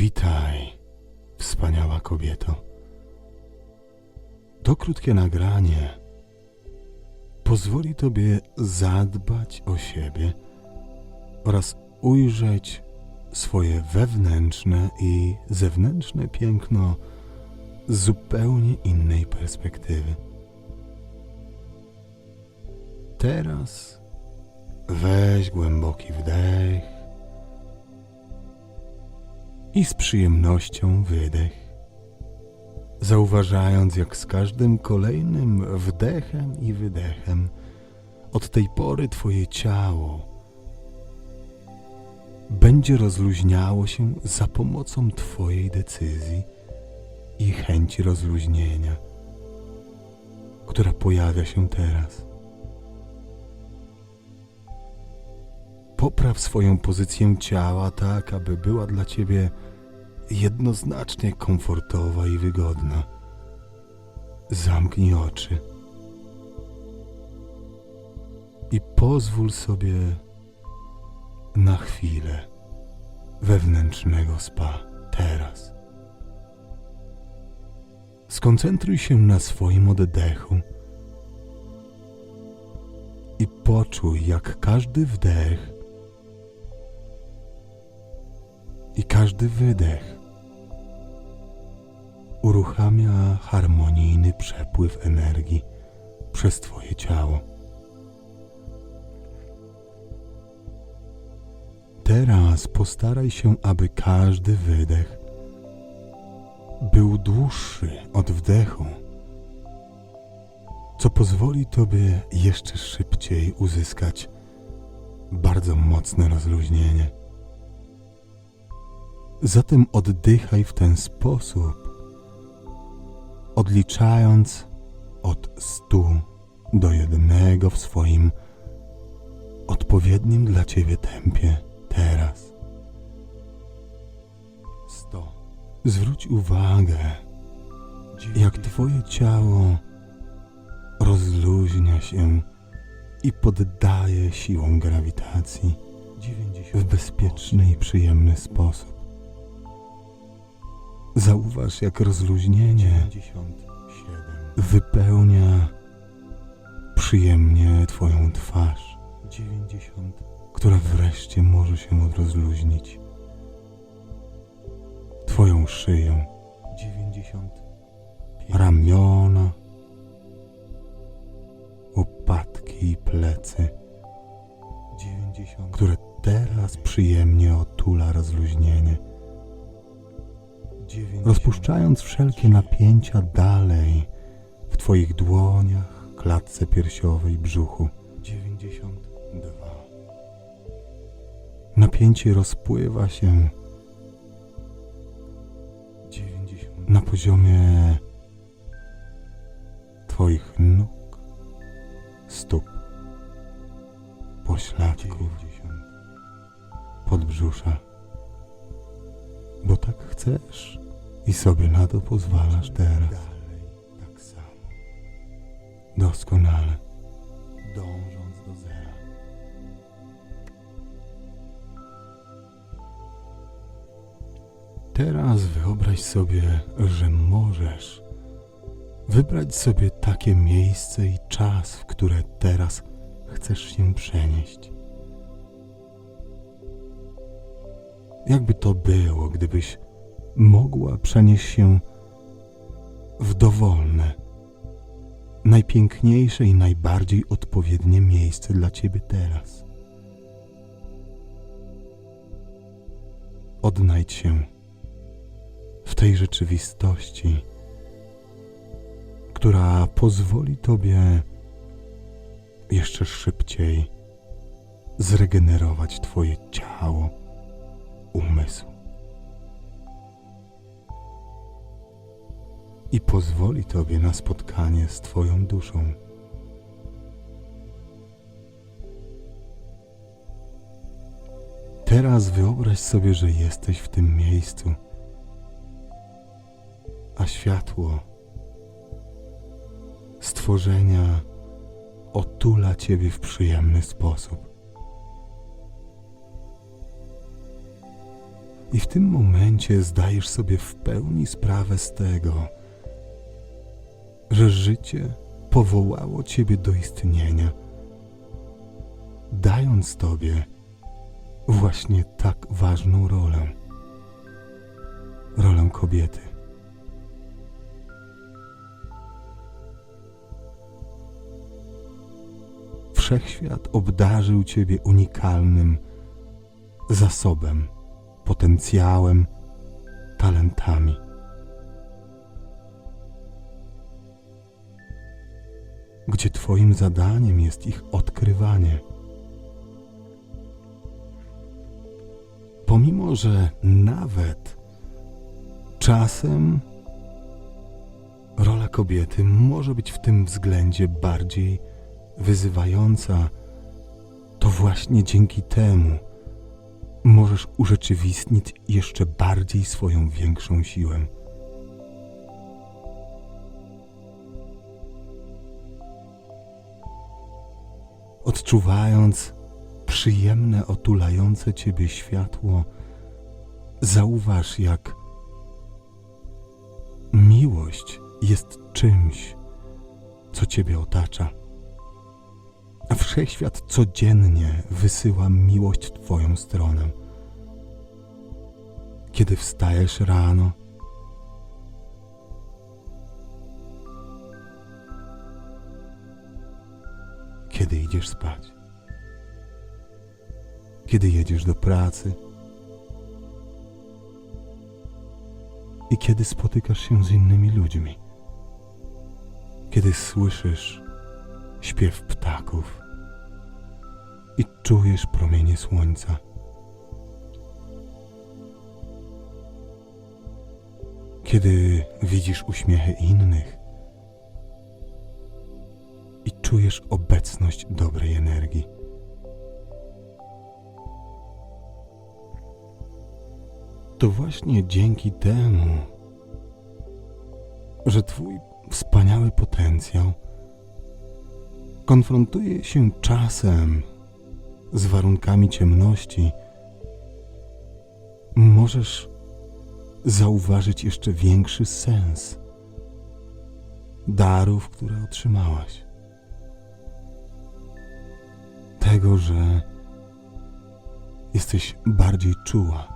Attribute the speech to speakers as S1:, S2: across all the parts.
S1: Witaj, wspaniała kobieto. To krótkie nagranie pozwoli Tobie zadbać o siebie oraz ujrzeć swoje wewnętrzne i zewnętrzne piękno z zupełnie innej perspektywy. Teraz weź głęboki wdech i z przyjemnością wydech, zauważając, jak z każdym kolejnym wdechem i wydechem od tej pory Twoje ciało będzie rozluźniało się za pomocą Twojej decyzji i chęci rozluźnienia, która pojawia się teraz. Popraw swoją pozycję ciała tak, aby była dla ciebie jednoznacznie komfortowa i wygodna. Zamknij oczy i pozwól sobie na chwilę wewnętrznego spa teraz. Skoncentruj się na swoim oddechu i poczuj, jak każdy wdech i każdy wydech uruchamia harmonijny przepływ energii przez Twoje ciało. Teraz postaraj się, aby każdy wydech był dłuższy od wdechu, co pozwoli Tobie jeszcze szybciej uzyskać bardzo mocne rozluźnienie. Zatem oddychaj w ten sposób, odliczając od stu do jednego w swoim odpowiednim dla Ciebie tempie teraz. Sto. Zwróć uwagę, jak Twoje ciało rozluźnia się i poddaje siłom grawitacji w bezpieczny i przyjemny sposób. Zauważ, jak rozluźnienie wypełnia przyjemnie Twoją twarz, która wreszcie może się rozluźnić. Twoją szyję, ramiona, łopatki i plecy, które teraz przyjemnie otula rozluźnienie rozpuszczając wszelkie napięcia dalej w Twoich dłoniach, klatce piersiowej, brzuchu. 92. Napięcie rozpływa się na poziomie Twoich nóg, stóp, pośladków, podbrzusza bo tak chcesz i sobie na to pozwalasz teraz. Tak samo. Doskonale. Dążąc do zera. Teraz wyobraź sobie, że możesz wybrać sobie takie miejsce i czas, w które teraz chcesz się przenieść. Jakby to było, gdybyś mogła przenieść się w dowolne, najpiękniejsze i najbardziej odpowiednie miejsce dla ciebie teraz. Odnajdź się w tej rzeczywistości, która pozwoli tobie jeszcze szybciej zregenerować twoje ciało umysł. I pozwoli Tobie na spotkanie z Twoją duszą. Teraz wyobraź sobie, że jesteś w tym miejscu, a światło stworzenia otula Ciebie w przyjemny sposób. I w tym momencie zdajesz sobie w pełni sprawę z tego, że życie powołało ciebie do istnienia, dając tobie właśnie tak ważną rolę rolę kobiety. Wszechświat obdarzył ciebie unikalnym zasobem, potencjałem, talentami. Gdzie Twoim zadaniem jest ich odkrywanie. Pomimo, że nawet czasem rola kobiety może być w tym względzie bardziej wyzywająca, to właśnie dzięki temu możesz urzeczywistnić jeszcze bardziej swoją większą siłę. Odczuwając przyjemne, otulające ciebie światło, zauważ, jak miłość jest czymś, co ciebie otacza. A wszechświat codziennie wysyła miłość w Twoją stronę. Kiedy wstajesz rano, kiedy idziesz spać, kiedy jedziesz do pracy? I kiedy spotykasz się z innymi ludźmi, kiedy słyszysz śpiew ptaków i czujesz promienie słońca. Kiedy widzisz uśmiechy innych i czujesz obecność dobrej energii. To właśnie dzięki temu, że Twój wspaniały potencjał konfrontuje się czasem z warunkami ciemności, możesz zauważyć jeszcze większy sens darów, które otrzymałaś. Tego, że jesteś bardziej czuła,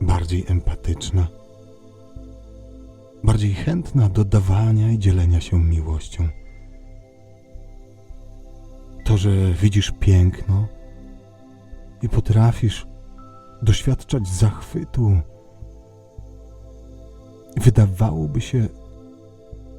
S1: bardziej empatyczna, bardziej chętna do dawania i dzielenia się miłością. To, że widzisz piękno i potrafisz doświadczać zachwytu, wydawałoby się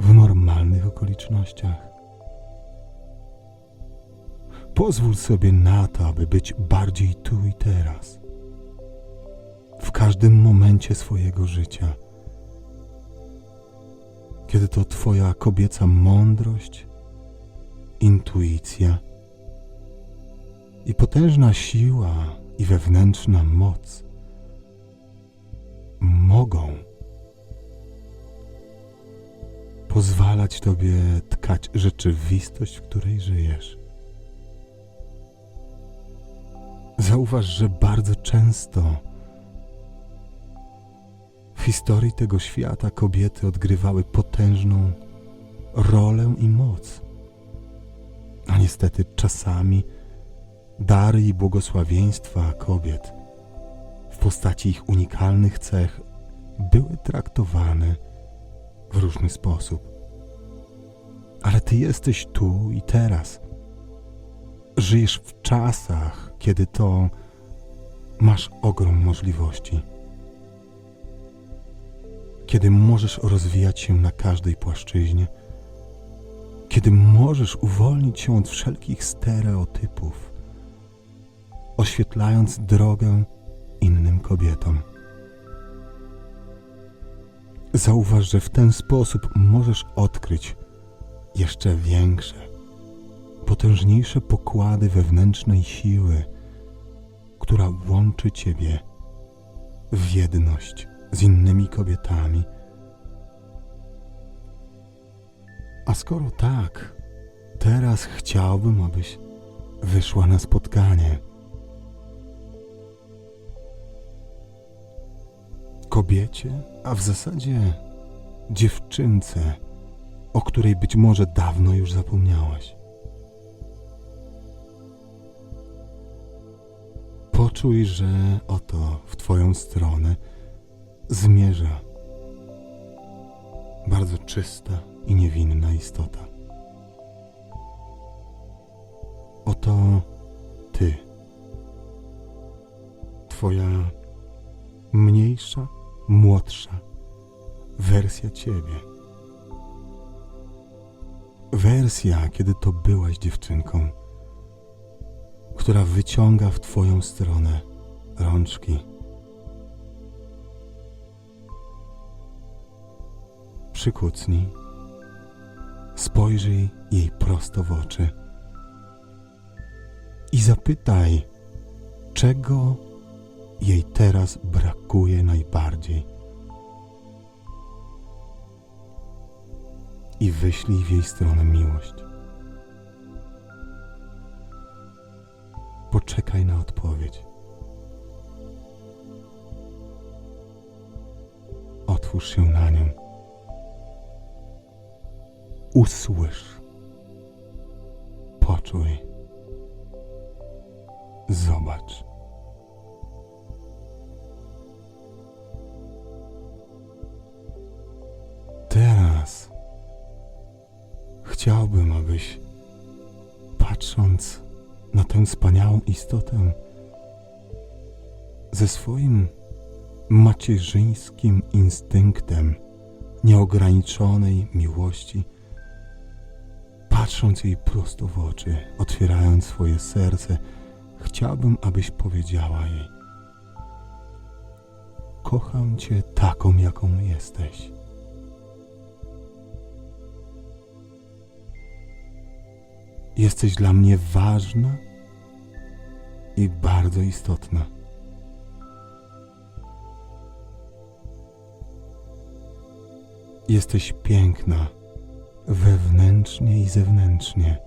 S1: w normalnych okolicznościach. Pozwól sobie na to, aby być bardziej tu i teraz, w każdym momencie swojego życia. Kiedy to Twoja kobieca mądrość, intuicja i potężna siła i wewnętrzna moc mogą pozwalać Tobie tkać rzeczywistość, w której żyjesz. Zauważ, że bardzo często w historii tego świata kobiety odgrywały potężną rolę i moc. A niestety czasami dary i błogosławieństwa kobiet w postaci ich unikalnych cech były traktowane w różny sposób. Ale ty jesteś tu i teraz. Żyjesz w czasach, kiedy to masz ogrom możliwości. Kiedy możesz rozwijać się na każdej płaszczyźnie, kiedy możesz uwolnić się od wszelkich stereotypów, oświetlając drogę innym kobietom. Zauważ, że w ten sposób możesz odkryć jeszcze większe, potężniejsze pokłady wewnętrznej siły, która łączy Ciebie w jedność z innymi kobietami. A skoro tak, teraz chciałbym, abyś wyszła na spotkanie kobiecie, a w zasadzie dziewczynce, o której być może dawno już zapomniałaś. Poczuj, że oto w Twoją stronę zmierza bardzo czysta i niewinna istota. Oto Ty, Twoja mniejsza, młodsza wersja Ciebie. Wersja, kiedy to byłaś dziewczynką, która wyciąga w Twoją stronę rączki. Przykucnij, spojrzyj jej prosto w oczy i zapytaj, czego jej teraz brakuje najbardziej. I wyślij w jej stronę miłość. Poczekaj na odpowiedź. Otwórz się na nią. Usłysz. Poczuj. Zobacz. Teraz chciałbym, abyś patrząc na tę wspaniałą istotę ze swoim macierzyńskim instynktem nieograniczonej miłości, patrząc jej prosto w oczy, otwierając swoje serce, chciałbym, abyś powiedziała jej: Kocham Cię taką, jaką jesteś. Jesteś dla mnie ważna i bardzo istotna. Jesteś piękna wewnętrznie i zewnętrznie.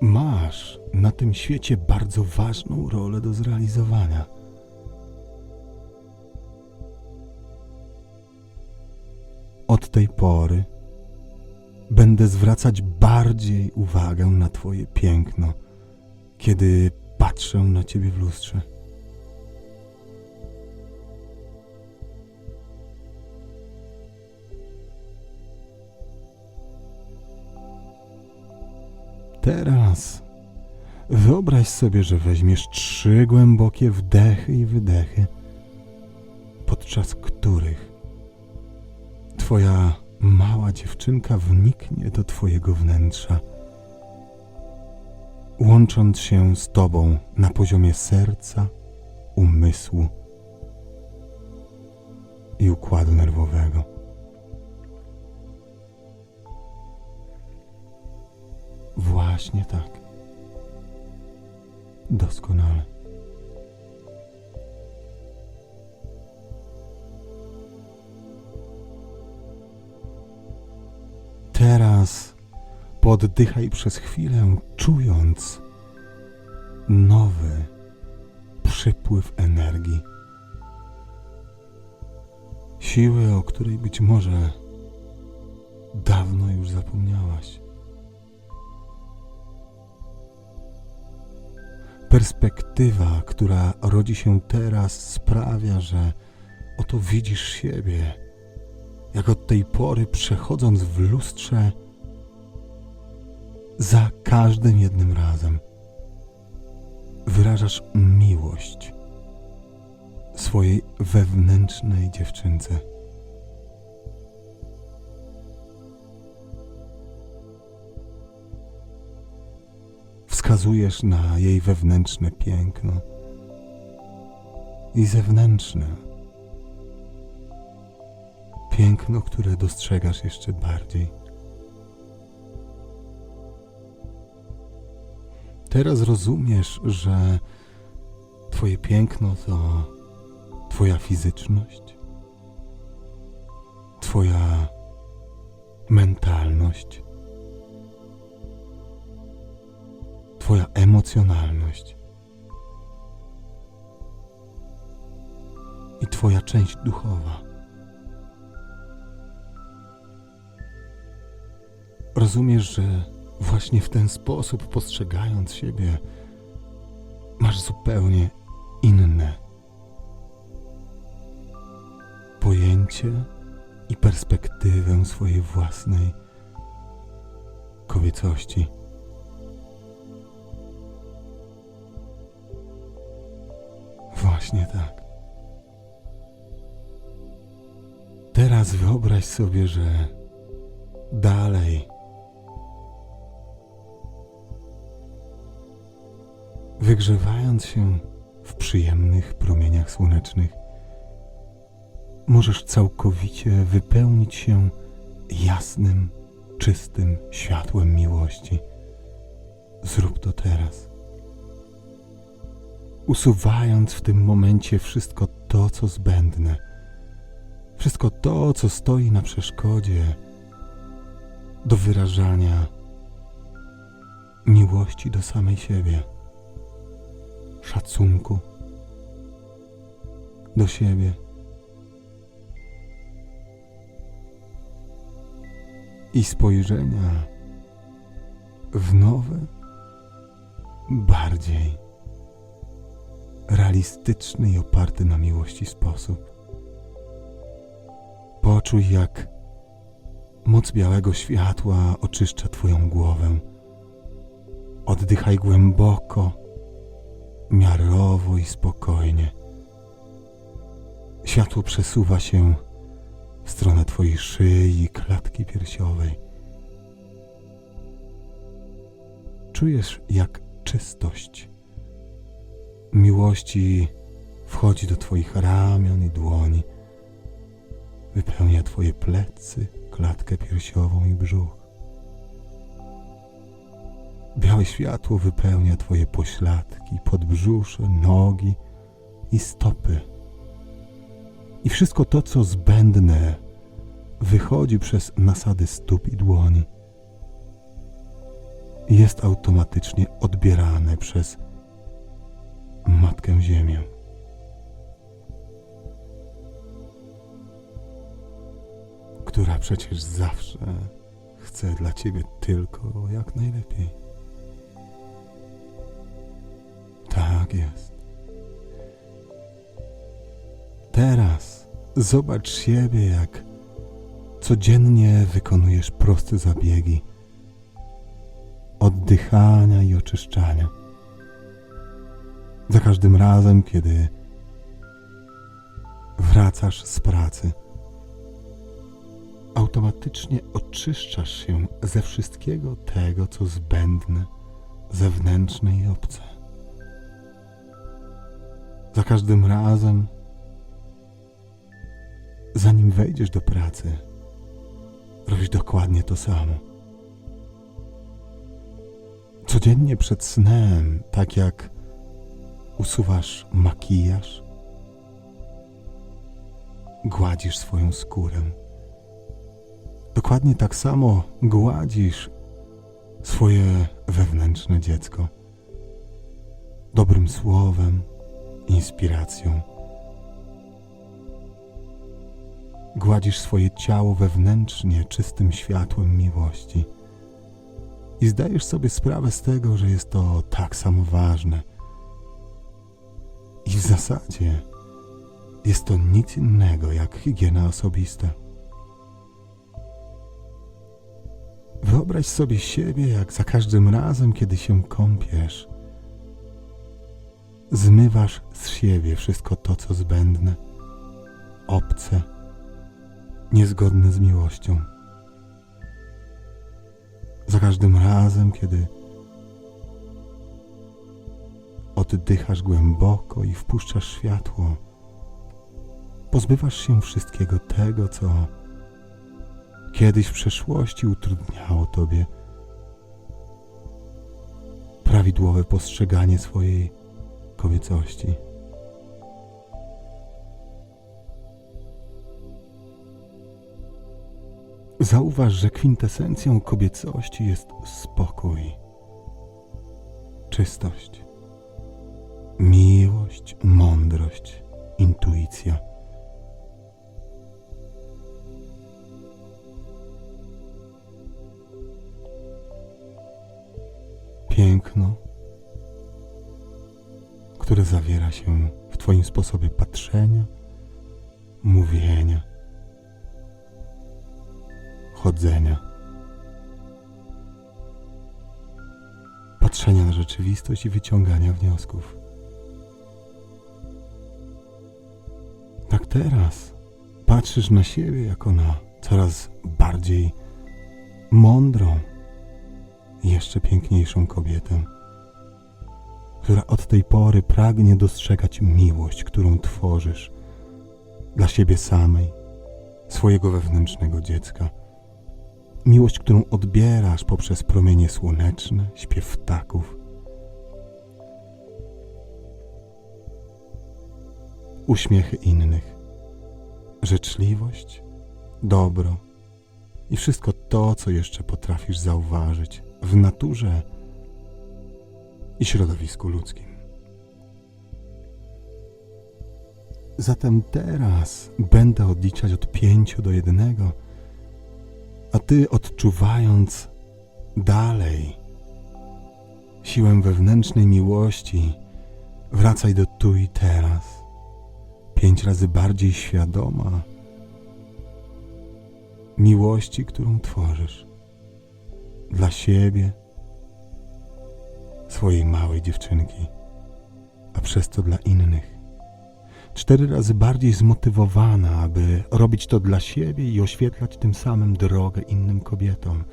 S1: Masz na tym świecie bardzo ważną rolę do zrealizowania. Od tej pory będę zwracać bardziej uwagę na Twoje piękno, kiedy patrzę na Ciebie w lustrze. Teraz wyobraź sobie, że weźmiesz trzy głębokie wdechy i wydechy, podczas których Twoja mała dziewczynka wniknie do Twojego wnętrza, łącząc się z Tobą na poziomie serca, umysłu i układu nerwowego. Właśnie tak. Doskonale. Teraz poddychaj przez chwilę, czując nowy przypływ energii. Siły, o której być może dawno już zapomniałaś. Perspektywa, która rodzi się teraz, sprawia, że oto widzisz siebie, jak od tej pory przechodząc w lustrze, za każdym jednym razem wyrażasz miłość swojej wewnętrznej dziewczynce. Wskazujesz na jej wewnętrzne piękno i zewnętrzne piękno, które dostrzegasz jeszcze bardziej. Teraz rozumiesz, że Twoje piękno to Twoja fizyczność, Twoja mentalność, Twoja emocjonalność? I Twoja część duchowa. Rozumiesz, że właśnie w ten sposób, postrzegając siebie, masz zupełnie inne pojęcie i perspektywę swojej własnej kobiecości. Właśnie tak. Teraz wyobraź sobie, że dalej wygrzewając się w przyjemnych promieniach słonecznych, możesz całkowicie wypełnić się jasnym, czystym światłem miłości. Zrób to teraz. Usuwając w tym momencie wszystko to, co zbędne, wszystko to, co stoi na przeszkodzie do wyrażania miłości do samej siebie, szacunku do siebie. i spojrzenia w nowy, bardziej realistyczny i oparty na miłości sposób. Poczuj, jak moc białego światła oczyszcza Twoją głowę. Oddychaj głęboko, miarowo i spokojnie. Światło przesuwa się w stronę Twojej szyi i klatki piersiowej. Czujesz, jak czystość miłości wchodzi do Twoich ramion i dłoni, wypełnia Twoje plecy, klatkę piersiową i brzuch. Białe światło wypełnia Twoje pośladki, podbrzusze, nogi i stopy i wszystko to, co zbędne, wychodzi przez nasady stóp i dłoni. Jest automatycznie odbierane przez Matkę Ziemię. Która przecież zawsze chce dla Ciebie tylko jak najlepiej. Tak jest. Teraz zobacz siebie, jak codziennie wykonujesz proste zabiegi oddychania i oczyszczania. Za każdym razem, kiedy wracasz z pracy, automatycznie oczyszczasz się ze wszystkiego tego, co zbędne, zewnętrzne i obce. Za każdym razem, zanim wejdziesz do pracy, robisz dokładnie to samo. Codziennie przed snem, tak jak usuwasz makijaż, gładzisz swoją skórę. Dokładnie tak samo gładzisz swoje wewnętrzne dziecko. Dobrym słowem, inspiracją. Gładzisz swoje ciało wewnętrznie czystym światłem miłości. I zdajesz sobie sprawę z tego, że jest to tak samo ważne. I w zasadzie jest to nic innego jak higiena osobista. Wyobraź sobie siebie, jak za każdym razem, kiedy się kąpiesz, zmywasz z siebie wszystko to, co zbędne, obce, niezgodne z miłością. Za każdym razem, kiedy oddychasz głęboko i wpuszczasz światło, pozbywasz się wszystkiego tego, co kiedyś w przeszłości utrudniało tobie prawidłowe postrzeganie swojej kobiecości. Zauważ, że kwintesencją kobiecości jest spokój. czystość, miłość, mądrość, intuicja. Piękno, które zawiera się w Twoim sposobie patrzenia, mówienia, chodzenia, patrzenia na rzeczywistość i wyciągania wniosków. Tak teraz patrzysz na siebie jako na coraz bardziej mądrą, jeszcze piękniejszą kobietę, która od tej pory pragnie dostrzegać miłość, którą tworzysz dla siebie samej, swojego wewnętrznego dziecka. Miłość, którą odbierasz poprzez promienie słoneczne, śpiew ptaków. Uśmiechy innych, życzliwość, dobro i wszystko to, co jeszcze potrafisz zauważyć w naturze i środowisku ludzkim. Zatem teraz będę odliczać od pięciu do jednego, a ty odczuwając dalej siłę wewnętrznej miłości, wracaj do tu i teraz, pięć razy bardziej świadoma miłości, którą tworzysz dla siebie, swojej małej dziewczynki, a przez to dla innych. Cztery razy bardziej zmotywowana, aby robić to dla siebie i oświetlać tym samym drogę innym kobietom,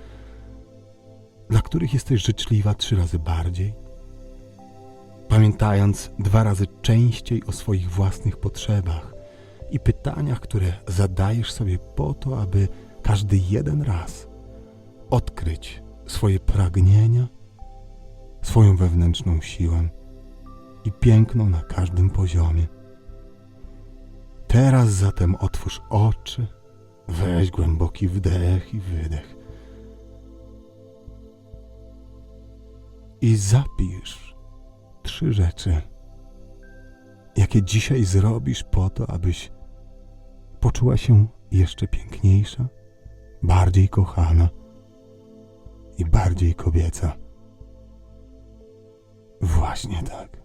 S1: dla których jesteś życzliwa trzy razy bardziej, pamiętając dwa razy częściej o swoich własnych potrzebach i pytaniach, które zadajesz sobie po to, aby każdy jeden raz odkryć swoje pragnienia, swoją wewnętrzną siłę i piękno na każdym poziomie. Teraz zatem otwórz oczy, weź głęboki wdech i wydech i zapisz trzy rzeczy, jakie dzisiaj zrobisz po to, abyś poczuła się jeszcze piękniejsza, bardziej kochana i bardziej kobieca. Właśnie tak.